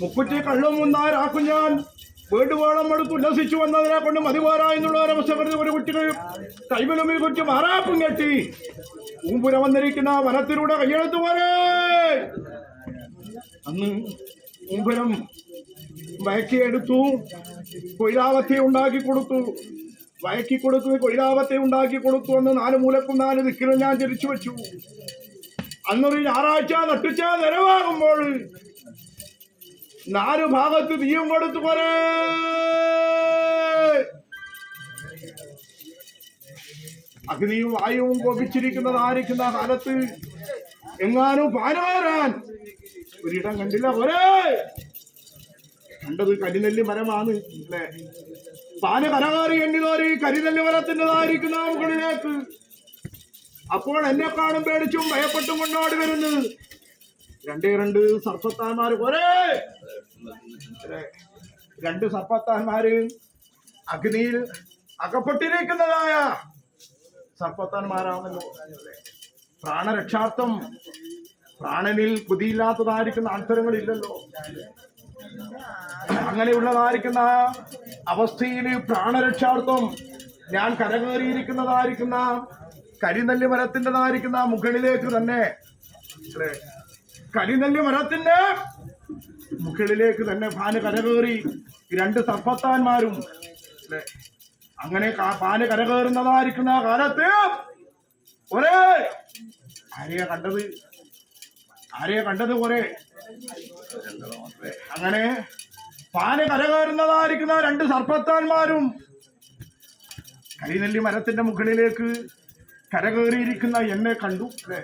മുക്കുറ്റി കള്ളും മുന്നാരാക്കും ഞാൻ. വീണ്ടുവോളം എടുത്ത് ഉല്ലസിച്ചു വന്നതിനെ കൊണ്ട് മതിപോരാ എന്നുള്ള ഒരവസ്ഥ കരുതി ഒരു കുട്ടികൾ കൈവലുമിൽ കുറ്റി മാറാപ്പും കെട്ടി. ഊമ്പുര വന്നിരിക്കുന്ന വനത്തിലൂടെ കയ്യെടുത്തു പോരേ. അന്ന് ഊമ്പുരം വയക്കിയെടുത്തു കൊയിലാവത്തെ ഉണ്ടാക്കി കൊടുത്തു. വയക്കി കൊടുത്തു കൊയിലാവത്തെ ഉണ്ടാക്കി കൊടുത്തു എന്ന് നാല് മൂലക്കും നാല് ദിക്കിലും ഞാൻ തിരിച്ചു വെച്ചു. അന്നൊരു ഞായറാഴ്ച നട്ടിച്ച നിലവാകുമ്പോൾ നാല് ഭാഗത്ത് തീയും കൊടുത്തു പോരേ. അഗ്നിയും വായുവും കോപിച്ചിരിക്കുന്നതായിരിക്കുന്ന കാലത്ത്? എങ്ങാനും പാനമാരാൻ ഒരിടം കണ്ടില്ല പോരെ. കണ്ടത് കരിനെല്ലി മരമാണ് അല്ലെ? പാന കരകാറി എണ്ണിതോറി കരിനെല്ലി മരത്തിന്റെതായിരിക്കുന്ന മുകളിലേക്ക് അപ്പോൾ എന്നെ കാണും പേടിച്ചും ഭയപ്പെട്ടും കൊണ്ടാടി വരുന്നത്. രണ്ടേ രണ്ട് സർപ്പത്താന്മാര് പോരെ? രണ്ട് സർപ്പത്താന്മാര് അഗ്നിയിൽ അകപ്പെട്ടിരിക്കുന്നതായ സർപ്പത്താന്മാരാണല്ലോ? പ്രാണരക്ഷാർത്ഥം പ്രാണനിൽ കുതിയില്ലാത്തതായിരിക്കുന്ന അന്തരങ്ങളില്ലല്ലോ അങ്ങനെയുള്ളതായിരിക്കുന്ന അവസ്ഥയിൽ പ്രാണരക്ഷാർത്ഥം ഞാൻ കരകേറിയിരിക്കുന്നതായിരിക്കുന്ന കരിനല്ലി മരത്തിന്റെതായിരിക്കുന്ന മുകളിലേക്ക് തന്നെ അല്ലേ? കരിനെല്ലി മരത്തിന്റെ മുകളിലേക്ക് തന്നെ പാന് കരകേറി. രണ്ട് സർപ്പത്താന്മാരും. അങ്ങനെ പാന് കരകേറുന്നതായിരിക്കുന്ന കാലത്ത് ഒരേ ആരെയാ കണ്ടത്? ആരെയാ കണ്ടത് ഒരേ? അങ്ങനെ പാന് കരകയറുന്നതായിരിക്കുന്ന രണ്ട് സർപ്പത്താന്മാരും കരിനെല്ലി മരത്തിന്റെ മുകളിലേക്ക് കരകേറിയിരിക്കുന്ന എന്നെ കണ്ടു. അല്ലേ?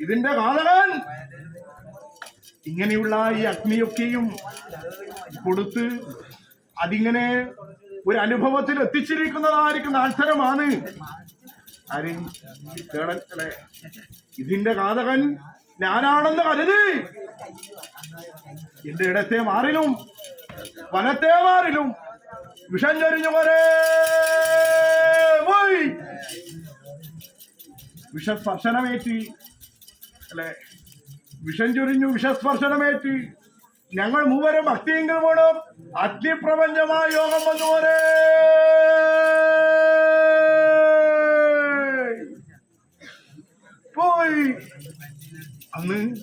ഇതിന്റെ കാതകൻ ഇങ്ങനെയുള്ള ഈ അഗ്നിയൊക്കെയും കൊടുത്ത് അതിങ്ങനെ ഒരു അനുഭവത്തിൽ എത്തിച്ചിരിക്കുന്നതായിരിക്കുന്ന അക്ഷരമാണ് ആര്? ഇതിന്റെ കാതകൻ ഞാനാണെന്ന് കരുതി. എന്റെ ഇടത്തെ മാറിലും വനത്തെ മാറിലും വിഷം ചൊരിഞ്ഞു പോലെ വിഷസ്പർശനമേറ്റി അല്ലെ വിഷം ചൊരിഞ്ഞു വിഷസ്പർശനമേറ്റി. ഞങ്ങൾ മൂവരും ഭക്തിയെങ്കിൽ പോണം. അഗ്നിപ്രപഞ്ചമായ യോഗം വന്നു പോരേ. പോയി. അന്ന്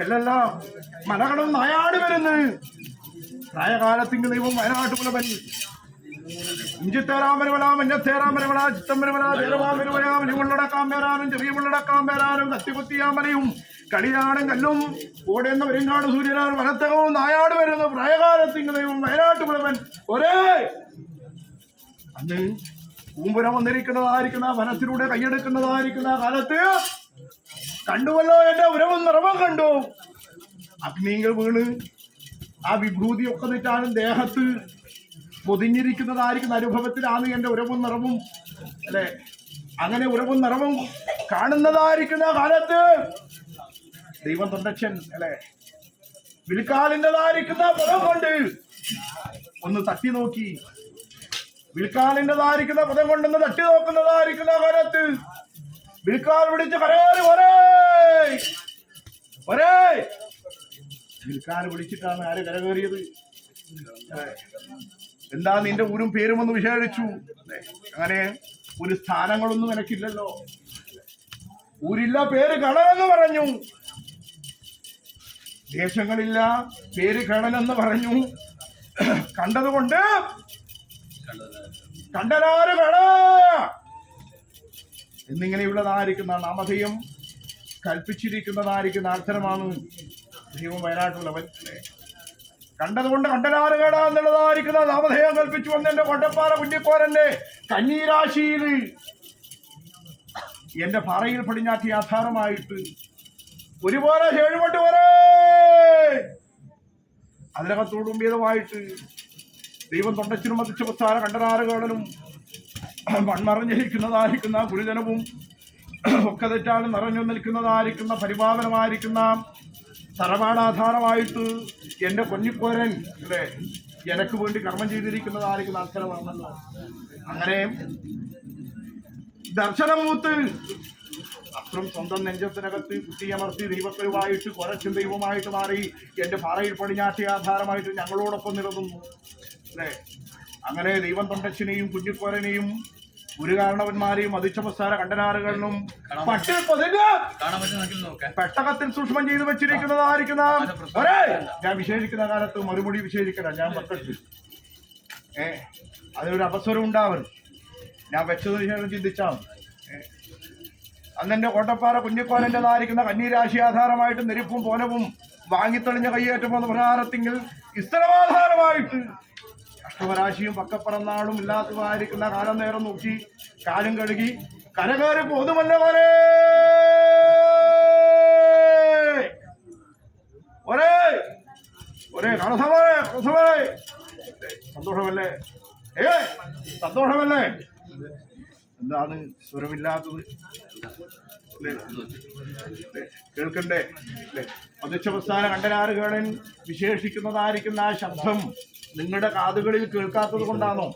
എല്ലാം മലകളും നായാട് വരുന്നു. പ്രായകാലത്തിങ്ക് ദൈവം വയനാട്ടുപുലവൻ കത്തികുത്തിയാമലയും കളിയാടും കല്ലും. വനത്തകവും നായാട് വരുന്ന പ്രായകാലത്തിങ്ക് ദൈവം വയനാട്ടുപുലവൻ ഒരേ. അന്ന് വന്നിരിക്കുന്നതായിരിക്കുന്ന വനത്തിലൂടെ കൈയെടുക്കുന്നതായിരിക്കുന്ന കാലത്ത് കണ്ടുവല്ലോ എന്റെ ഉരവും നിറവും കണ്ടു. അഗ്നികൾ വീണ് ആ വിഭൂതി ഒക്കെ നിറ്റാലും ദേഹത്ത് പൊതിഞ്ഞിരിക്കുന്നതായിരിക്കുന്ന അനുഭവത്തിലാണ് എന്റെ ഉറവും നിറവും അല്ലെ? അങ്ങനെ ഉറവും നിറവും കാണുന്നതായിരിക്കുന്ന കാലത്ത് ദൈവം തൊണ്ടച്ചൻ അല്ലെ? വിൽക്കാലിന്റെതായിരിക്കുന്ന പദം കൊണ്ട് ഒന്ന് തട്ടി നോക്കി. വിൽക്കാലിന്റെതായിരിക്കുന്ന പദം കൊണ്ടൊന്ന് തട്ടി നോക്കുന്നതായിരിക്കുന്ന കാലത്ത് വിൽക്കാൽ പിടിച്ച് കരയാറ് ഒരേ! ഒരേ! വിൽക്കാൽ പിടിച്ചിട്ടാണ് ആര് കരകയറിയത്? ഏ, എന്താ നിന്റെ ഊരും പേരും ഒന്ന് വിശേഷിച്ചു? അങ്ങനെ ഒരു സ്ഥാനങ്ങളൊന്നും എനിക്കില്ലല്ലോ ഊരില്ല പേര് കടലെന്ന് പറഞ്ഞു. ദേശങ്ങളില്ല പേര് കടലെന്ന് പറഞ്ഞു. കണ്ടതുകൊണ്ട് കണ്ടതാര് കട എന്നിങ്ങനെയുള്ളതായിരിക്കുന്ന നാമധേയം കൽപ്പിച്ചിരിക്കുന്നതായിരിക്കുന്ന അക്ഷരമാണ് ദൈവം വയനാട്ടുള്ളവൻ? കണ്ടതുകൊണ്ട് കണ്ടലാറ് കേട എന്നുള്ളതായിരിക്കുന്ന നാമധേയം കൽപ്പിച്ചു വന്ന എന്റെ കൊട്ടപ്പാറ കുഞ്ഞിക്കോരന്റെ കന്നീരാശിയിൽ എന്റെ പാറയിൽ പടിഞ്ഞാറ്റി ആധാരമായിട്ട് ഒരുപോലെ ചേഴുമട്ട് പോരേ അതിനകത്തോടുമ്പിയതുമായിട്ട് ദൈവം തൊണ്ടച്ചിനും മതിച്ച പുസ്താര കണ്ടനാറുകളും മൺമറഞ്ഞിരിക്കുന്നതായിരിക്കുന്ന ഗുരുജനവും ഒക്കെ തെറ്റാണ് നിറഞ്ഞു നിൽക്കുന്നതായിരിക്കുന്ന പരിപാലനമായിരിക്കുന്ന തറവാടാധാരമായിട്ട് എന്റെ കൊഞ്ഞിക്കോരൻ ഇവിടെ എനക്ക് വേണ്ടി കർമ്മം ചെയ്തിരിക്കുന്നത് ചെയ്തിരിക്കുന്നതായിരിക്കുന്ന അക്ഷരമാണല്ലോ അങ്ങനെ ദർശനമൂത്ത് അത്രം സ്വന്തം നെഞ്ചത്തിനകത്ത് കുട്ടിയമർത്തി ദൈവത്തെയുമായിട്ട് കുറച്ചും ദൈവമായിട്ട് മാറി എന്റെ പാറയിൽ പടിഞ്ഞാറ്റി ആധാരമായിട്ട് ഞങ്ങളോടൊപ്പം നിലനിന്നു. അല്ലേ? അങ്ങനെ ദൈവം തൊണ്ടച്ചിനെയും കുഞ്ഞിക്കോരനെയും ഗുരുകാരണവന്മാരെയും കണ്ടനാറുകളിലും കാണാൻ പറ്റുന്ന നോക്കി നോക്കാം. പെട്ടകത്തിൽ സൂക്ഷ്മം ചെയ്തു വെച്ചിരിക്കുന്നതായിരിക്കുന്ന ഒരേ ഞാൻ വിശേഷിക്കുന്ന കാലത്ത് മറുപടി വിശേഷിക്കണം ഞാൻ പക്കത്ത് ഏ അതിനൊരു അവസരം ഉണ്ടാവരുത് ഞാൻ വെച്ചതിന് ശേഷം ചിന്തിച്ചാൽ. അന്നെന്റെ കോട്ടപ്പാറ കുഞ്ഞിക്കോലന്റെതായിരിക്കുന്ന കന്നീരാശി ആധാരമായിട്ട് നെരിപ്പും പോലവും വാങ്ങിത്തെളിഞ്ഞ കയ്യേറ്റം എന്ന പ്രധാനത്തിങ്കിൽ ഇസ്തരമാധാരമായിട്ട് അഷ്ടമരാശിയും പക്കപ്പറന്നാളും ഇല്ലാത്തതായിരിക്കുന്ന കാലം നേരം നോക്കി കാലം കഴുകി കരകയറി പോതുമല്ല പോലെ ഒരേ ഒരേ കണസമാരെ കണസമാരെ സന്തോഷമല്ലേ? ഏ സന്തോഷമല്ലേ? എന്താണ് സ്വരമില്ലാത്തത്? കേൾക്കണ്ടേ? അല്ലേ അധ്യക്ഷപ്രസ്ഥാന കണ്ടനാറുകളൻ വിശേഷിക്കുന്നതായിരിക്കുന്ന ആ ശബ്ദം നിങ്ങളുടെ കാതുകളിൽ കേൾക്കാത്തത് കൊണ്ടാണോ?